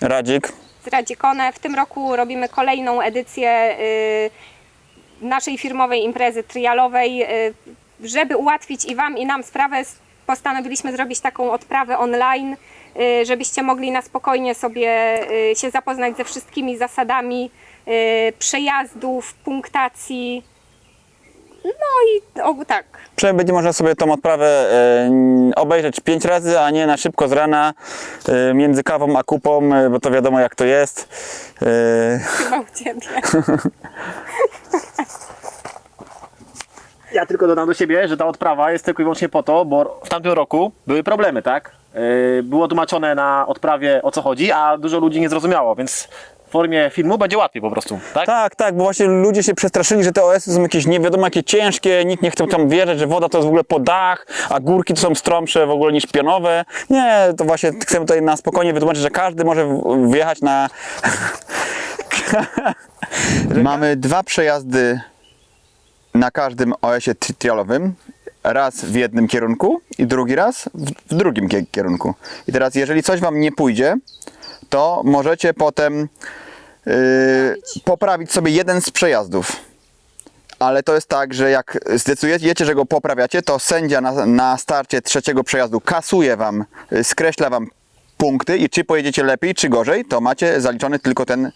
Radzik. z Radzikone. W tym roku robimy kolejną edycję y, naszej firmowej imprezy trialowej. Y, żeby ułatwić i Wam, i nam sprawę, postanowiliśmy zrobić taką odprawę online, y, żebyście mogli na spokojnie sobie się zapoznać ze wszystkimi zasadami przejazdów, punktacji. No i o, tak. Przynajmniej będzie można sobie tą odprawę e, obejrzeć pięć razy, a nie na szybko z rana e, między kawą a kupą, e, bo to wiadomo jak to jest. Chyba u Ciebie. Ja tylko dodam do siebie, że ta odprawa jest tylko i wyłącznie po to, bo w tamtym roku były problemy, tak? Było tłumaczone na odprawie o co chodzi, a dużo ludzi nie zrozumiało, więc w formie filmu będzie łatwiej po prostu, tak? tak, tak, bo właśnie ludzie się przestraszyli, że te OS-y są jakieś nie wiadomo jakie ciężkie, nikt nie chce tam wierzyć, że woda to jest w ogóle po dach, a górki to są stromsze w ogóle niż pionowe. Nie, to właśnie chcemy tutaj na spokojnie wytłumaczyć, że każdy może wjechać na... Mamy dwa przejazdy na każdym OS-ie tri- trialowym. Raz w jednym kierunku i drugi raz w, w drugim kie- kierunku. I teraz, jeżeli coś Wam nie pójdzie, to możecie potem poprawić sobie jeden z przejazdów. Ale to jest tak, że jak zdecydujecie, że go poprawiacie, to sędzia na, na starcie trzeciego przejazdu kasuje Wam, skreśla Wam punkty i czy pojedziecie lepiej, czy gorzej, to macie zaliczony tylko ten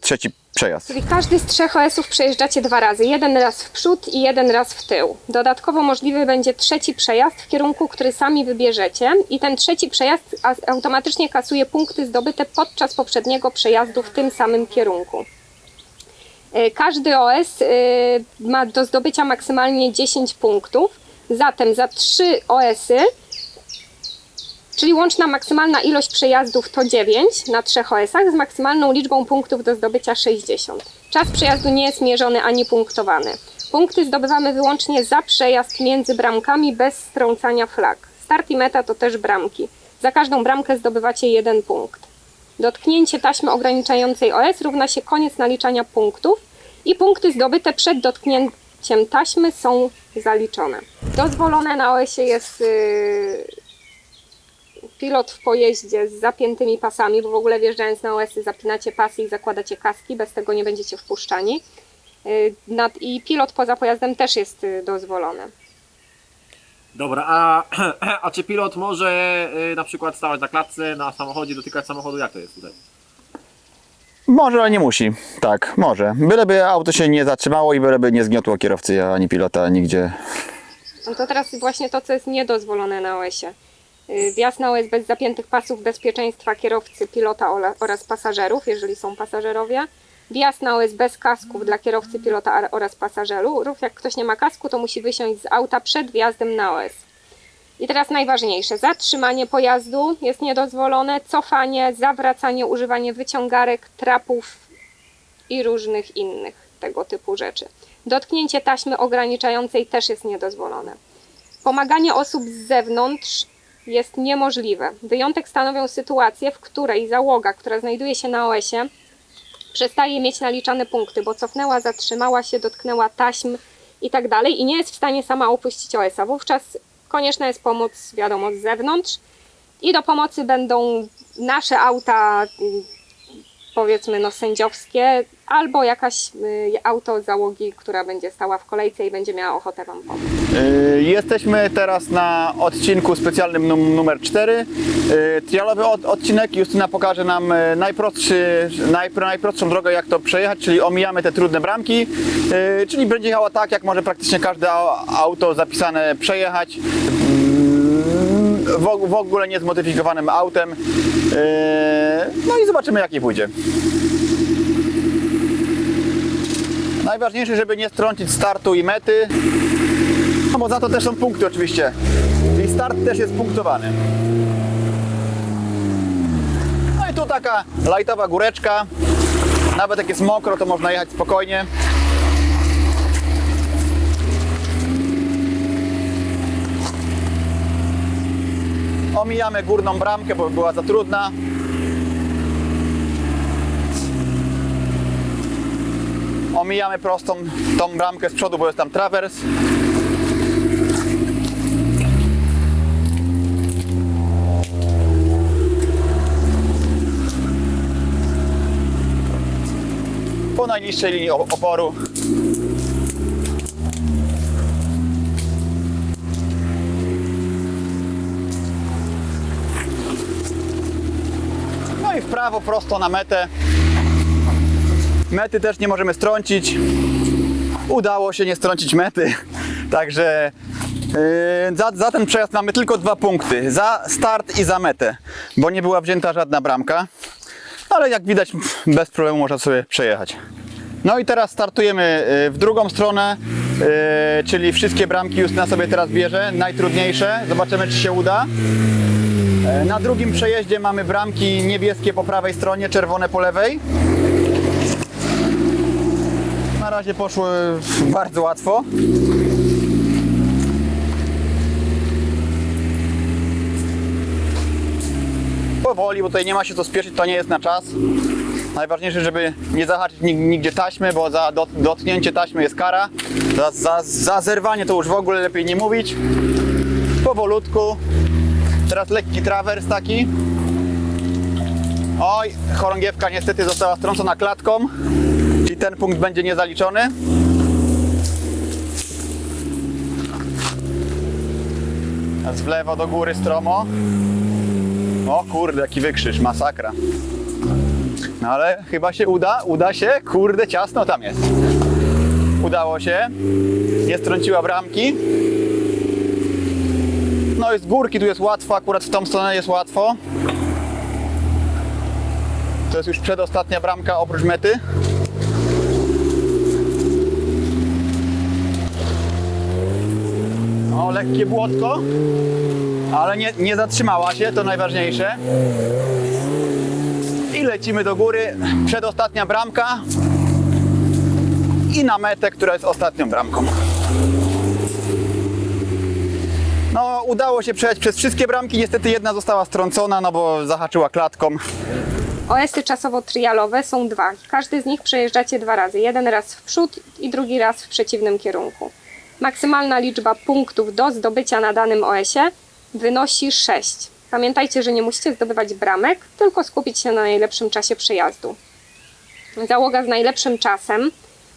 trzeci przejazd. Czyli każdy z trzech OS-ów przejeżdżacie dwa razy. Jeden raz w przód i jeden raz w tył. Dodatkowo możliwy będzie trzeci przejazd w kierunku, który sami wybierzecie i ten trzeci przejazd automatycznie kasuje punkty zdobyte podczas poprzedniego przejazdu w tym samym kierunku. E, Każdy OS e, ma do zdobycia maksymalnie 10 punktów. Zatem za trzy OS-y Czyli łączna maksymalna ilość przejazdów to 9 na trzech OS-ach z maksymalną liczbą punktów do zdobycia 60. Czas przejazdu nie jest mierzony ani punktowany. Punkty zdobywamy wyłącznie za przejazd między bramkami bez strącania flag. Start i meta to też bramki. Za każdą bramkę zdobywacie jeden punkt. Dotknięcie taśmy ograniczającej OS równa się koniec naliczania punktów i punkty zdobyte przed dotknięciem taśmy są zaliczone. Dozwolone na OS-ie jest yy, pilot w pojeździe z zapiętymi pasami, bo w ogóle wjeżdżając na OS-y zapinacie pasy i zakładacie kaski, bez tego nie będziecie wpuszczani. Nad- I pilot poza pojazdem też jest y, dozwolony. Dobra, a, a czy pilot może yy, na przykład stawać na klatce, na samochodzie, dotykać samochodu? Jak to jest tutaj? Może, ale nie musi. Tak, może. Byleby auto się nie zatrzymało i byleby nie zgniotło kierowcy ani pilota nigdzie. No to teraz właśnie to, co jest niedozwolone na OS-ie. Yy, Wjazd na OS bez zapiętych pasów bezpieczeństwa kierowcy, pilota oraz pasażerów, jeżeli są pasażerowie. Wjazd na OS bez kasków dla kierowcy, pilota oraz pasażerów. Jak ktoś nie ma kasku, to musi wysiąść z auta przed wjazdem na OS. I teraz najważniejsze, zatrzymanie pojazdu jest niedozwolone, cofanie, zawracanie, używanie wyciągarek, trapów i różnych innych tego typu rzeczy. Dotknięcie taśmy ograniczającej też jest niedozwolone. Pomaganie osób z zewnątrz jest niemożliwe. Wyjątek stanowią sytuacje, w której załoga, która znajduje się na OS-ie, przestaje mieć naliczane punkty, bo cofnęła, zatrzymała się, dotknęła taśm i tak dalej i nie jest w stanie sama opuścić OS-a. Wówczas konieczna jest pomoc, wiadomo, z zewnątrz i do pomocy będą nasze auta, powiedzmy, no sędziowskie, albo jakaś y, auto załogi, która będzie stała w kolejce i będzie miała ochotę Wam pomóc. Yy, Jesteśmy teraz na odcinku specjalnym num, numer 4. Yy, Trialowy od, odcinek. Justyna pokaże nam yy, najprostszy, najpr, najprostszą drogę, jak to przejechać, czyli omijamy te trudne bramki. Czyli będzie jechała tak, jak może praktycznie każde au- auto zapisane przejechać. W, og- w ogóle niezmodyfikowanym autem. No i zobaczymy, jak jej pójdzie. Najważniejsze, żeby nie strącić startu i mety. No bo za to też są punkty oczywiście. I start też jest punktowany. No i tu taka lajtowa góreczka. Nawet jak jest mokro, to można jechać spokojnie. Omijamy górną bramkę, bo była za trudna. Omijamy prostą tą bramkę z przodu, bo jest tam trawers. Po najniższej linii oporu. No i w prawo prosto na metę. Mety też nie możemy strącić. Udało się nie strącić mety. Także yy, za, za ten przejazd mamy tylko dwa punkty. Za start i za metę, bo nie była wzięta żadna bramka. Ale jak widać bez problemu można sobie przejechać. No i teraz startujemy yy, w drugą stronę, yy, czyli wszystkie bramki już na sobie teraz bierze, najtrudniejsze. Zobaczymy czy się uda. E, Na drugim przejeździe mamy bramki niebieskie po prawej stronie, czerwone po lewej. Na razie poszły bardzo łatwo. Powoli, bo tutaj nie ma się co spieszyć, to nie jest na czas. Najważniejsze, żeby nie zahaczyć nig- nigdzie taśmy, bo za dot- dotknięcie taśmy jest kara. Za, za, za zerwanie to już w ogóle lepiej nie mówić. Powolutku. Teraz lekki trawers taki. Oj, chorągiewka niestety została strącona klatką, czyli ten punkt będzie niezaliczony. Teraz w lewo do góry stromo. O kurde, jaki wykrzyż, masakra. No ale chyba się uda, uda się, kurde, ciasno tam jest. Udało się, nie strąciła bramki. No z górki tu jest łatwo, akurat w tą stronę jest łatwo. To jest już przedostatnia bramka oprócz mety. O, lekkie błotko, ale nie, nie zatrzymała się, to najważniejsze. I lecimy do góry. Przedostatnia bramka. I na metę, która jest ostatnią bramką. No, udało się przejechać przez wszystkie bramki. Niestety jedna została strącona, no bo zahaczyła klatką. OS-y czasowo-trialowe są dwa. Każdy z nich przejeżdżacie dwa razy. Jeden raz w przód i drugi raz w przeciwnym kierunku. Maksymalna liczba punktów do zdobycia na danym OS-ie wynosi 6. Pamiętajcie, że nie musicie zdobywać bramek, tylko skupić się na najlepszym czasie przejazdu. Załoga z najlepszym czasem,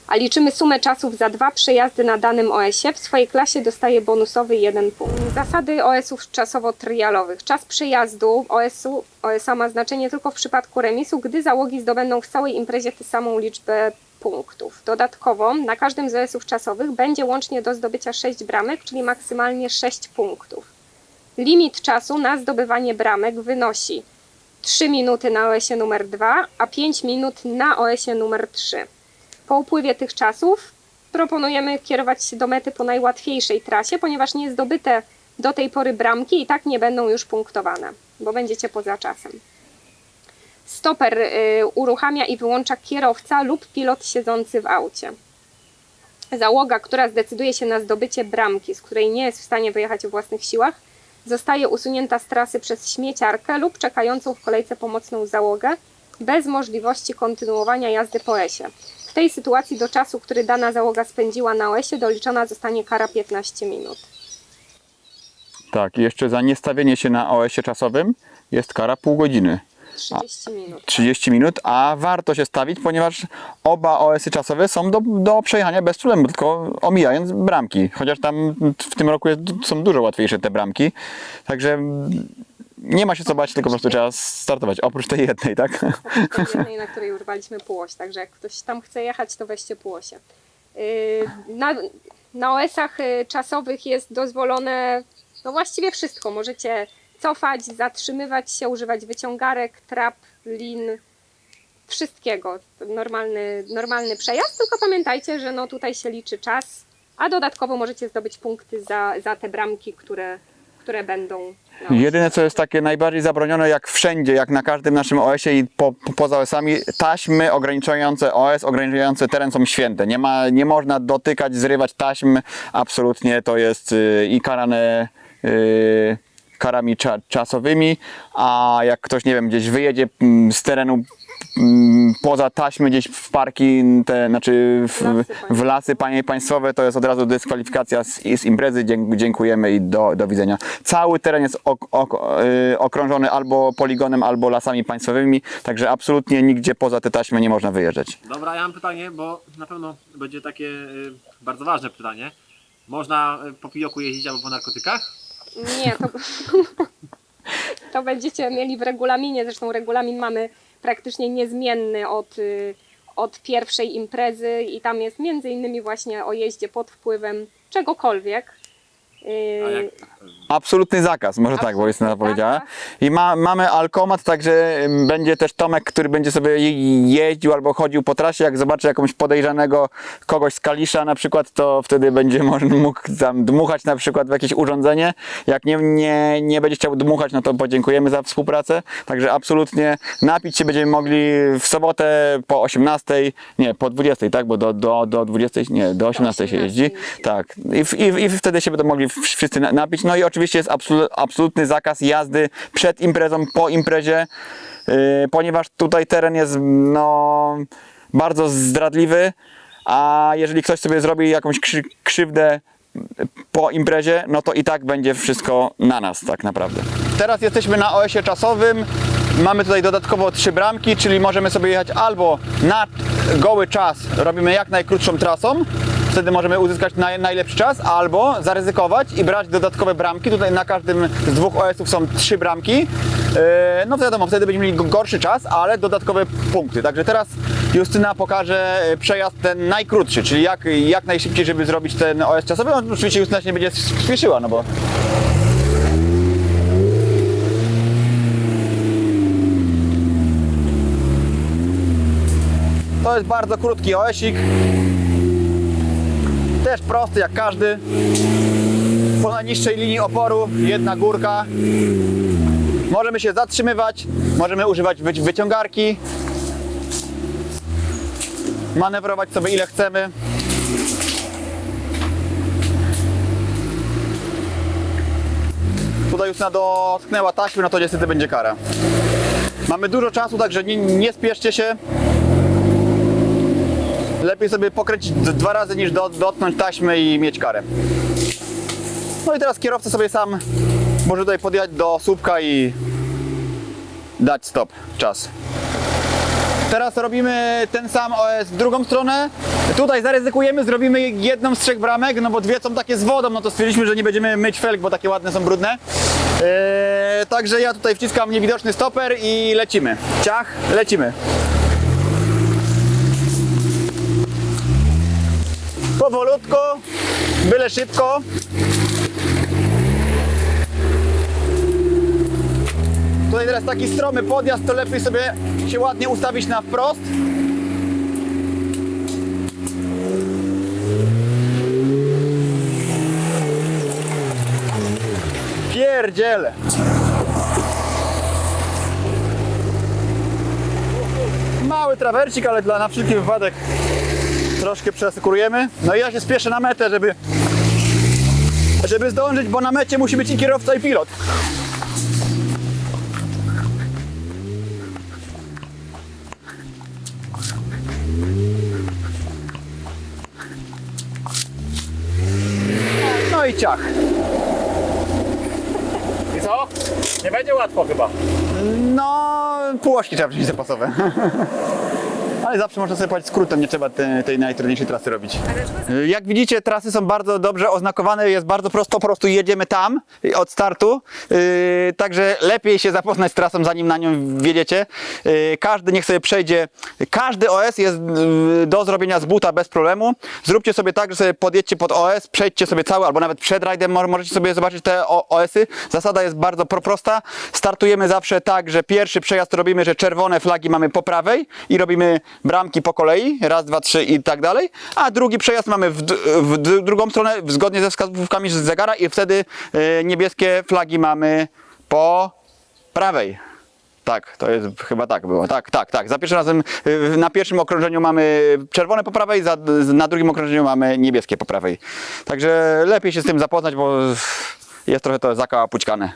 a liczymy sumę czasów za dwa przejazdy na danym OS-ie, w swojej klasie dostaje bonusowy jeden punkt. Zasady OS-ów czasowo-trialowych. Czas przejazdu OS-u, OS-a ma znaczenie tylko w przypadku remisu, gdy załogi zdobędą w całej imprezie tę samą liczbę punktów. Dodatkowo na każdym z OS-ów czasowych będzie łącznie do zdobycia 6 bramek, czyli maksymalnie 6 punktów. Limit czasu na zdobywanie bramek wynosi 3 minuty na OS-ie numer 2, a 5 minut na OS-ie numer 3. Po upływie tych czasów proponujemy kierować się do mety po najłatwiejszej trasie, ponieważ nie zdobyte do tej pory bramki i tak nie będą już punktowane, bo będziecie poza czasem. Stoper y, uruchamia i wyłącza kierowca lub pilot siedzący w aucie. Załoga, która zdecyduje się na zdobycie bramki, z której nie jest w stanie wyjechać o własnych siłach, zostaje usunięta z trasy przez śmieciarkę lub czekającą w kolejce pomocną załogę, bez możliwości kontynuowania jazdy po lesie. W tej sytuacji do czasu, który dana załoga spędziła na lesie, doliczona zostanie kara 15 minut. Tak, jeszcze za niestawienie się na OS-ie czasowym jest kara pół godziny. 30 minut. 30 minut, a warto się stawić, ponieważ oba OS-y czasowe są do, do przejechania bez problemu, tylko omijając bramki. Chociaż tam w tym roku jest, są dużo łatwiejsze te bramki. Także nie ma się co bać, tylko po prostu trzeba startować. Oprócz tej jednej, tak? Oprócz tej jednej, na której urwaliśmy półoś, także jak ktoś tam chce jechać, to weźcie półosie. Yy, Na, na OS-ach y, czasowych jest dozwolone no właściwie wszystko. Możecie cofać, zatrzymywać się, używać wyciągarek, trap, lin, wszystkiego. Normalny, normalny przejazd, tylko pamiętajcie, że no tutaj się liczy czas, a dodatkowo możecie zdobyć punkty za, za te bramki, które, które będą. na Jedyne co jest takie najbardziej zabronione, jak wszędzie, jak na każdym naszym OS-ie i po, po, poza OS-ami, taśmy ograniczające OS, ograniczające teren są święte. Nie, ma, nie można dotykać, zrywać taśm, absolutnie to jest y, i karane y, karami cza, czasowymi, a jak ktoś, nie wiem, gdzieś wyjedzie mm, z terenu mm, poza taśmy gdzieś w parki, te, znaczy w, Lasy w lasy panie, państwowe, to jest od razu dyskwalifikacja z, z imprezy. Dzięk, dziękujemy i do, do widzenia. Cały teren jest ok, ok, y, okrążony albo poligonem, albo lasami państwowymi, także absolutnie nigdzie poza te taśmy nie można wyjeżdżać. Dobra, ja mam pytanie, bo na pewno będzie takie y, bardzo ważne pytanie. Można y, po pijoku jeździć albo po narkotykach? Nie, to, to będziecie mieli w regulaminie. Zresztą regulamin mamy praktycznie niezmienny od, y, od pierwszej imprezy i tam jest między innymi właśnie o jeździe pod wpływem czegokolwiek. Absolutny zakaz, może tak, bo jest Absolutny powiedziała. zakaz. I ma, mamy alkomat, także będzie też Tomek, który będzie sobie je- jeździł albo chodził po trasie. Jak zobaczy jakąś podejrzanego kogoś z Kalisza na przykład, to wtedy będzie mógł tam dmuchać na przykład w jakieś urządzenie. Jak nie, nie, nie będzie chciał dmuchać, no to podziękujemy za współpracę. Także absolutnie napić się będziemy mogli w sobotę po 18, nie, po 20, tak, bo do, do, do 20, nie, do 18 się jeździ. 18. Tak, i, w- i, i wtedy się będą mogli w- wszyscy na- napić. No i oczywiście jest absolu- absolutny zakaz jazdy przed imprezą, po imprezie, yy, ponieważ tutaj teren jest no, bardzo zdradliwy, a jeżeli ktoś sobie zrobi jakąś krzy- krzywdę po imprezie, no to i tak będzie wszystko na nas tak naprawdę. Teraz jesteśmy na OS-ie czasowym. Mamy tutaj dodatkowo trzy bramki, czyli możemy sobie jechać albo na goły czas, robimy jak najkrótszą trasą, wtedy możemy uzyskać naj, najlepszy czas, albo zaryzykować i brać dodatkowe bramki. Tutaj na każdym z dwóch OS-ów są trzy bramki. Yy, No wiadomo, wtedy będziemy mieli gorszy czas, ale dodatkowe punkty. Także teraz Justyna pokaże e, przejazd ten najkrótszy, czyli jak, jak najszybciej, żeby zrobić ten OS czasowy. No, oczywiście Justyna się nie będzie spieszyła, no bo To jest bardzo krótki OSik. Też prosty jak każdy. Po najniższej linii oporu jedna górka. Możemy się zatrzymywać, możemy używać wyci- wyciągarki. Manewrować sobie ile chcemy. Tutaj już na dotknęła taśmy, no to niestety będzie kara. Mamy dużo czasu, także nie, nie spieszcie się. Lepiej sobie pokręcić d- dwa razy niż do, dotknąć taśmy i mieć karę. No i teraz kierowca sobie sam może tutaj podjechać do słupka i dać stop, czas. Teraz robimy ten sam OS w drugą stronę. Tutaj zaryzykujemy, zrobimy jedną z trzech bramek, no bo dwie są takie z wodą, no to stwierdziliśmy, że nie będziemy myć felg, bo takie ładne są brudne. Eee, także ja tutaj wciskam niewidoczny stoper i lecimy. Ciach, lecimy. Powolutko, byle szybko. Tutaj teraz taki stromy podjazd, to lepiej sobie się ładnie ustawić na wprost. Pierdziele. Mały trawersik, ale dla na wszelki wypadek troszkę przesekurujemy. No i ja się spieszę na metę, żeby, żeby zdążyć, bo na mecie musi być i kierowca i pilot. No i ciach. I co? Nie będzie łatwo chyba. No, półośki trzeba wziąć zapasowe. Ale zawsze można sobie płacić skrótem, nie trzeba te, tej najtrudniejszej trasy robić. Jak widzicie, trasy są bardzo dobrze oznakowane, jest bardzo prosto, po prostu jedziemy tam y, od startu. Yy, także lepiej się zapoznać z trasą, zanim na nią wjedziecie. Yy, każdy niech sobie przejdzie, każdy OS jest do zrobienia z buta bez problemu. Zróbcie sobie tak, że sobie podjedźcie pod OS, przejdźcie sobie cały, albo nawet przed rajdem mo- możecie sobie zobaczyć te OS-y. Zasada jest bardzo pro- prosta. Startujemy zawsze tak, że pierwszy przejazd robimy, że czerwone flagi mamy po prawej i robimy bramki po kolei, raz, dwa, trzy i tak dalej, a drugi przejazd mamy w, w drugą stronę, zgodnie ze wskazówkami z zegara i wtedy e, niebieskie flagi mamy po prawej. Tak, to jest chyba tak było. Tak, tak, tak. Za pierwszym razem y, na pierwszym okrążeniu mamy czerwone po prawej, za, na drugim okrążeniu mamy niebieskie po prawej. Także lepiej się z tym zapoznać, bo jest trochę to zakałapućkane.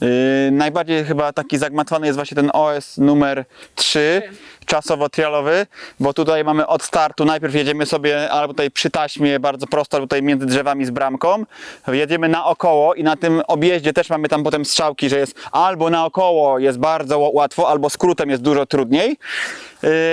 Yy, najbardziej chyba taki zagmatwany jest właśnie ten OS numer 3, czasowo trialowy, bo tutaj mamy od startu, najpierw jedziemy sobie albo tutaj przy taśmie, bardzo prosto, tutaj między drzewami z bramką, jedziemy naokoło i na tym objeździe też mamy tam potem strzałki, że jest albo naokoło jest bardzo łatwo, albo skrótem jest dużo trudniej.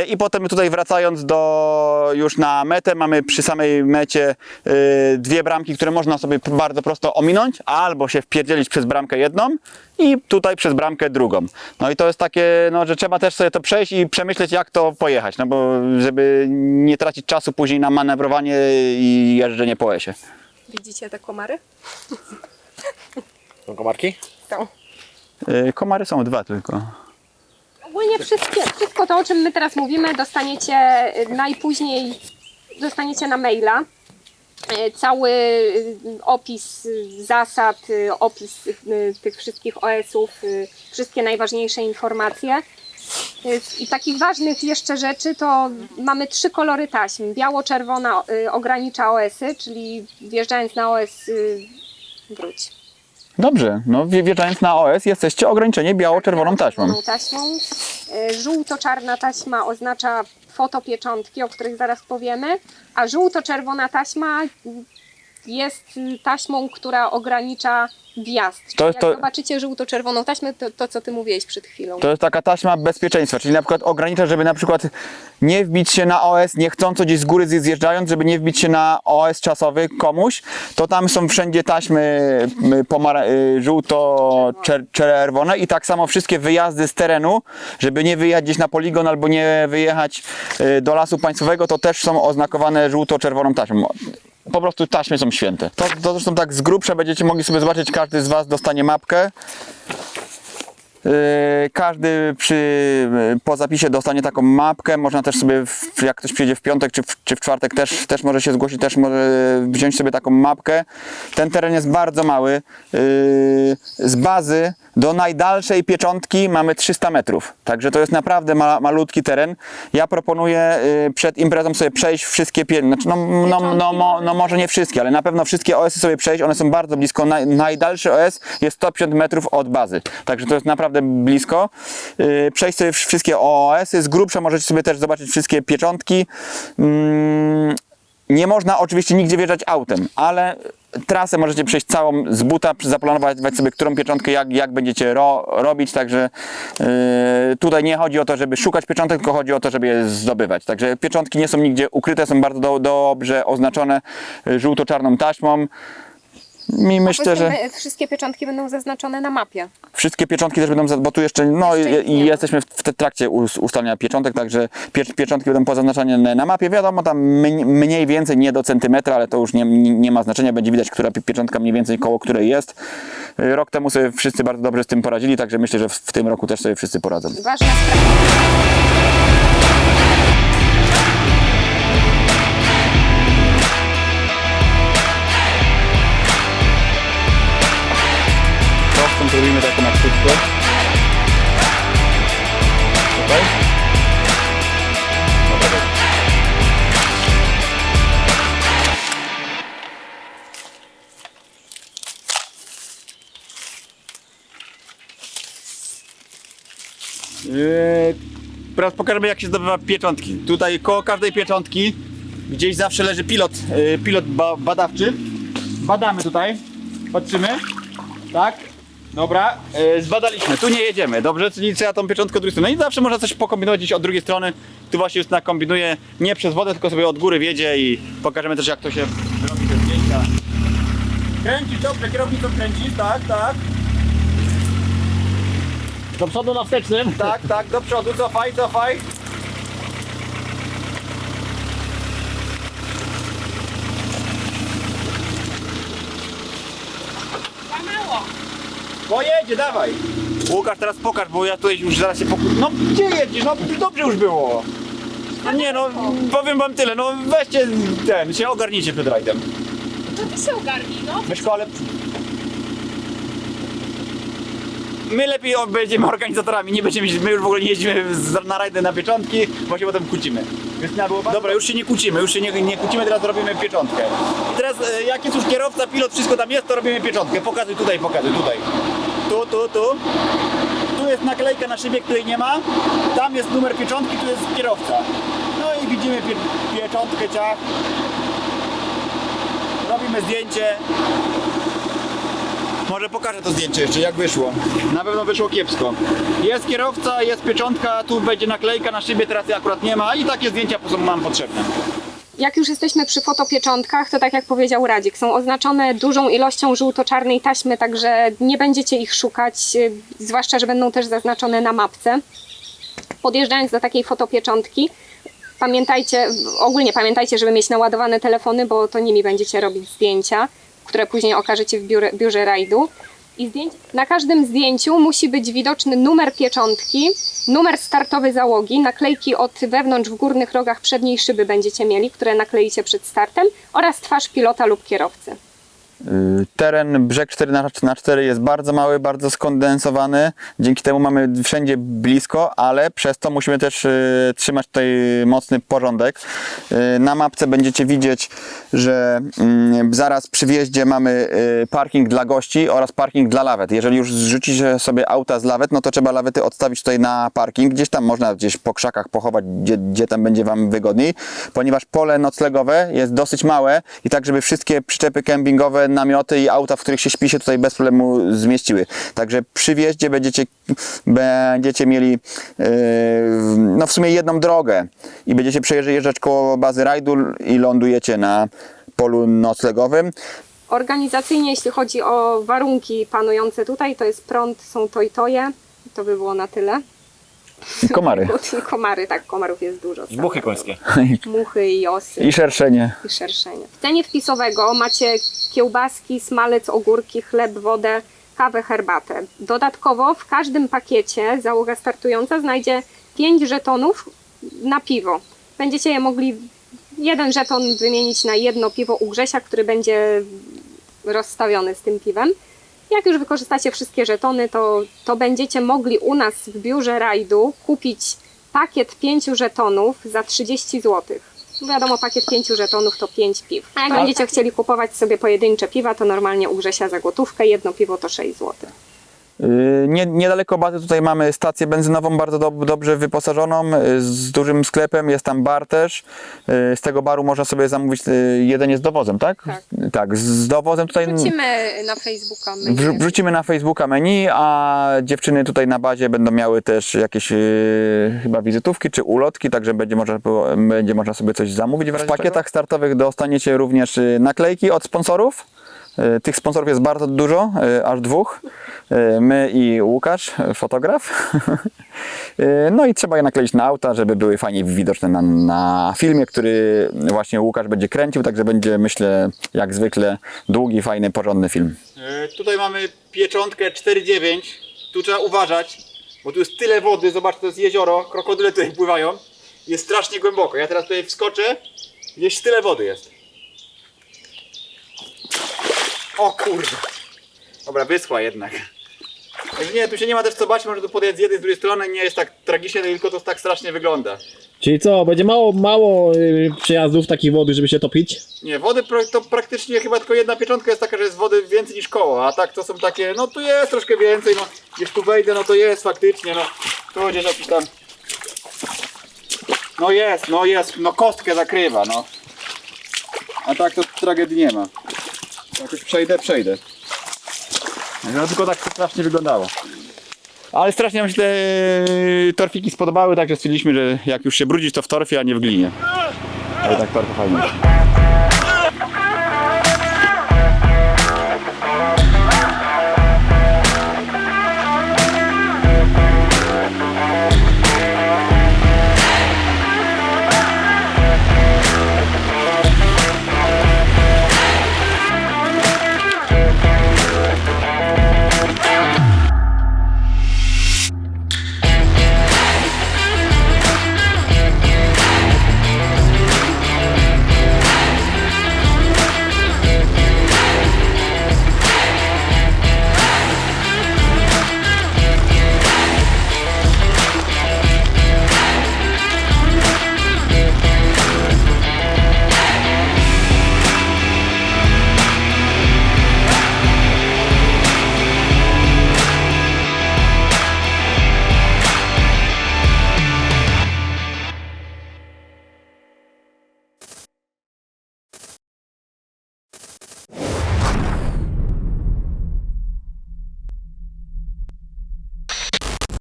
I potem tutaj wracając do już na metę, mamy przy samej mecie yy, dwie bramki, które można sobie bardzo prosto ominąć, albo się wpierdzielić przez bramkę jedną i tutaj przez bramkę drugą. No i to jest takie, no, że trzeba też sobie to przejść i przemyśleć jak to pojechać, no bo żeby nie tracić czasu później na manewrowanie i jeżdżenie po esie. Widzicie te komary? Są komarki? Są. Yy, Komary są dwa tylko. Ogólnie wszystkie, wszystko to, o czym my teraz mówimy, dostaniecie y, najpóźniej, dostaniecie na maila. Y, Cały y, opis zasad, opis tych wszystkich OS-ów, wszystkie najważniejsze informacje. I takich ważnych jeszcze rzeczy to mamy trzy kolory taśm. Biało-czerwona ogranicza OS-y, czyli wjeżdżając na OS wróć. Dobrze, no wje- wjeżdżając na OS jesteście ograniczenie biało-czerwoną taśmą. Taśmą. Y, Żółto-czarna taśma oznacza fotopieczątki, o których zaraz powiemy, a żółto-czerwona taśma jest taśmą, która ogranicza wjazd. Czyli To- jak to- zobaczycie żółto-czerwoną taśmę, to, to co ty mówiłeś przed chwilą. To jest taka taśma bezpieczeństwa, czyli na przykład ogranicza, żeby na przykład nie wbić się na OS niechcąco gdzieś z góry zje- zjeżdżając, żeby nie wbić się na OS czasowy komuś, to tam są wszędzie taśmy y, pomara- y, żółto-czerwone i tak samo wszystkie wyjazdy z terenu, żeby nie wyjechać gdzieś na poligon albo nie wyjechać y, do lasu państwowego, to też są oznakowane żółto-czerwoną taśmą. Po prostu taśmy są święte. To, to zresztą tak z grubsza będziecie mogli sobie zobaczyć, każdy z Was dostanie mapkę. Yy, Każdy przy, yy, po zapisie dostanie taką mapkę. Można też sobie, w, jak ktoś przyjedzie w piątek czy w, czy w czwartek, też, też może się zgłosić, też może wziąć sobie taką mapkę. Ten teren jest bardzo mały. Yy, Z bazy do najdalszej pieczątki mamy 300 metrów. Także to jest naprawdę ma, malutki teren. Ja proponuję przed imprezą sobie przejść wszystkie, pie, znaczy no, no, no, no, no może nie wszystkie, ale na pewno wszystkie OS-y sobie przejść. One są bardzo blisko. Naj, najdalszy OS jest 150 metrów od bazy. Także to jest naprawdę blisko. Yy, Przejść sobie wsz- wszystkie OS-y. Z grubsza możecie sobie też zobaczyć wszystkie pieczątki. Mm, nie można oczywiście nigdzie wjeżdżać autem, ale trasę możecie przejść całą z buta, zaplanować sobie, którą pieczątkę, jak, jak będziecie ro, robić, także yy, tutaj nie chodzi o to, żeby szukać pieczątek, tylko chodzi o to, żeby je zdobywać. Także pieczątki nie są nigdzie ukryte, są bardzo do, dobrze oznaczone y, żółto-czarną taśmą. Że Poza tym, y, Wszystkie pieczątki będą zaznaczone na mapie. wszystkie pieczątki też będą, za- bo tu jeszcze, no Jeszcze i, nie i ma. jesteśmy w, w te- trakcie us- ustalenia pieczątek, także pie, pieczątki będą pozaznaczane na, na mapie. Wiadomo, tam mniej, mniej więcej, nie do centymetra, ale to już nie, nie, nie ma znaczenia, będzie widać, która pie- pieczątka mniej więcej koło której jest. Y, Rok temu sobie wszyscy bardzo dobrze z tym poradzili, także myślę, że w, w tym roku też sobie wszyscy poradzą. Ważna sprawa. Krótko. Tutaj. Yy, Teraz pokażemy jak się zdobywa pieczątki. Tutaj koło każdej pieczątki gdzieś zawsze leży pilot, yy, pilot ba badawczy. Badamy tutaj, patrzymy. Tak? Dobra, yy, zbadaliśmy. Tu nie jedziemy, dobrze? Czyli trzeba tą pieczątkę drugiej strony. No i zawsze można coś pokombinować gdzieś od drugiej strony. Tu właśnie już nakombinuje nie przez wodę, tylko sobie od góry wiedzie i pokażemy też jak to się robi te zdjęcia. Kręcisz dobrze, kierownicą kręcisz, tak, tak. Do przodu na wstecznym. Tak, tak, do przodu, cofaj, cofaj. Pojedzie, dawaj. Łukasz, teraz pokaż, bo ja tutaj już zaraz się poku... No gdzie jedziesz? No dobrze już było. No nie no, powiem wam tyle, no weźcie ten, się ogarnijcie przed rajdem. To ty się ogarnij, no. Myszko, ale... My lepiej będziemy organizatorami, nie będziemy, my już w ogóle nie jeździmy na rajdy na pieczątki, bo się potem kłócimy. Justyna, było Dobra, już się nie kłócimy, już się nie, nie kłócimy, teraz robimy pieczątkę. Teraz e, jak jest już kierowca, pilot, wszystko tam jest, to robimy pieczątkę. Pokazuj tutaj, pokazuj tutaj. Tu, tu, tu. Tu Tu jest naklejka na szybie, której nie ma. Tam jest numer pieczątki, tu jest kierowca. No i widzimy pie pieczątkę ciach. Robimy zdjęcie. Może pokażę to zdjęcie jeszcze, jak wyszło. Na pewno wyszło kiepsko. Jest kierowca, jest pieczątka, tu będzie naklejka na szybie, teraz jej akurat nie ma i takie zdjęcia są nam potrzebne. Jak już jesteśmy przy fotopieczątkach, to tak jak powiedział Radzik, są oznaczone dużą ilością żółto-czarnej taśmy, także nie będziecie ich szukać, y, zwłaszcza, że będą też zaznaczone na mapce. Podjeżdżając do takiej fotopieczątki, pamiętajcie, ogólnie pamiętajcie, żeby mieć naładowane telefony, bo to nimi będziecie robić zdjęcia, które później okażecie w biurze, biurze rajdu. I zdjęć, na każdym zdjęciu musi być widoczny numer pieczątki, numer startowy załogi, naklejki od wewnątrz w górnych rogach przedniej szyby będziecie mieli, które nakleicie przed startem oraz twarz pilota lub kierowcy. Y, Teren brzeg 4 na 4 jest bardzo mały, bardzo skondensowany. Dzięki temu mamy wszędzie blisko, ale przez to musimy też y, trzymać tutaj mocny porządek. Y, na mapce będziecie widzieć, że mm, zaraz przy wjeździe mamy parking dla gości oraz parking dla lawet. Jeżeli już zrzucicie sobie auta z lawet, no to trzeba lawety odstawić tutaj na parking. Gdzieś tam można gdzieś po krzakach pochować, gdzie, gdzie tam będzie Wam wygodniej, ponieważ pole noclegowe jest dosyć małe i tak, żeby wszystkie przyczepy kempingowe, namioty i auta, w których się śpi, się tutaj bez problemu zmieściły. Także przy wjeździe będziecie, będziecie mieli yy, no w sumie jedną drogę i będziecie przejeżdżać koło bazy rajdu i lądujecie na polu noclegowym. Organizacyjnie, jeśli chodzi o warunki panujące tutaj, to jest prąd, są to i toje. To by było na tyle. I komary. Komary, tak, komarów jest dużo. Muchy końskie. Muchy i osy. I szerszenie. i szerszenie. W cenie wpisowego macie kiełbaski, smalec, ogórki, chleb, wodę, kawę, herbatę. Dodatkowo w każdym pakiecie załoga startująca znajdzie 5 żetonów na piwo. Będziecie je mogli jeden żeton wymienić na jedno piwo u Grzesia, który będzie rozstawiony z tym piwem. Jak już wykorzystacie wszystkie żetony, to, to będziecie mogli u nas w biurze rajdu kupić pakiet 5 żetonów za 30 zł. Wiadomo, pakiet 5 żetonów to 5 piw. A jak będziecie chcieli kupować sobie pojedyncze piwa, to normalnie u Grzesia za gotówkę, jedno piwo to 6 zł. Yy, Nie, niedaleko bazy tutaj mamy stację benzynową bardzo dob- dobrze wyposażoną, yy, z dużym sklepem, jest tam bar też. Yy, Z tego baru można sobie zamówić jedzenie z dowozem, tak? Tak. Tak, z- dowozem tutaj Wrzucimy na Facebooka. wrzu- wrzucimy na Facebooka menu, a dziewczyny tutaj na bazie będą miały też jakieś yy, chyba wizytówki czy ulotki, także będzie można, będzie można sobie coś zamówić. W pakietach startowych dostaniecie również naklejki od sponsorów. Y, Tych sponsorów jest bardzo dużo, y, aż dwóch. Y, My i Łukasz, fotograf. No i trzeba je nakleić na auta, żeby były fajnie widoczne na, na filmie, który właśnie Łukasz będzie kręcił, także będzie myślę jak zwykle długi, fajny, porządny film. Tutaj mamy pieczątkę 4,9. Tu trzeba uważać, bo tu jest tyle wody, zobacz, to jest jezioro, krokodyle tutaj pływają. Jest strasznie głęboko. Ja teraz tutaj wskoczę, gdzieś tyle wody jest. O kurde. Dobra, wyschła jednak. Także nie, tu się nie ma też co bać, może tu podjechać z jednej, z drugiej strony, nie jest tak tragicznie, tylko to tak strasznie wygląda. Czyli co, będzie mało, mało y, przejazdów takich wody, żeby się topić? Nie, wody to praktycznie chyba tylko jedna pieczątka jest taka, że jest wody więcej niż koło, a tak to są takie, no tu jest troszkę więcej, no gdzieś tu wejdę, no to jest faktycznie, no tu gdzieś jakiś tam, no jest, no jest, no kostkę zakrywa, no. A tak to tragedii nie ma. Jakoś przejdę, przejdę. No tylko tak to strasznie wyglądało. Ale strasznie nam się te torfiki spodobały, także stwierdziliśmy, że jak już się brudzić to w torfie, a nie w glinie. Ale tak torfa fajnie.